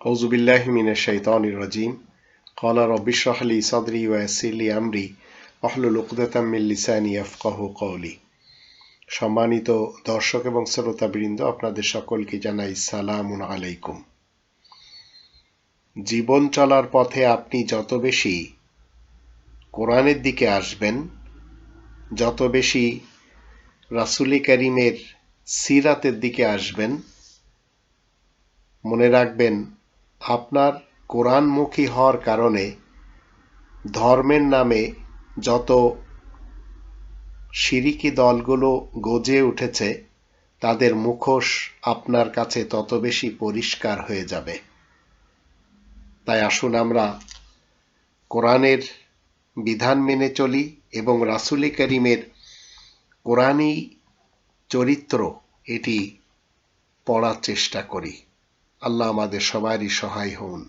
أعوذ بالله من الشيطان الرجيم قال رب اشرح لي صدري ويسر لي أمري واحلل عقدة من লিসানি ইয়াফকাহু কওলি সম্মানিত দর্শক এবং শ্রোতাবৃন্দ আপনাদের সকলকে জানাই সালামুন আলাইকুম জীবন চলার পথে আপনি যত বেশি কোরআনের দিকে আসবেন যত বেশি রাসুলি করিমের সিরাতের দিকে আসবেন মনে রাখবেন আপনার কোরআনমুখী হওয়ার কারণে ধর্মের নামে যত সিরিকি দলগুলো গজে উঠেছে, তাদের মুখোশ আপনার কাছে তত বেশি পরিষ্কার হয়ে যাবে। তাই আসুন আমরা কোরআনের বিধান মেনে চলি এবং রাসুলি করিমের কোরআনই চরিত্র এটি পড়ার চেষ্টা করি। আল্লাহ আমাদের সবারই সহায় হন।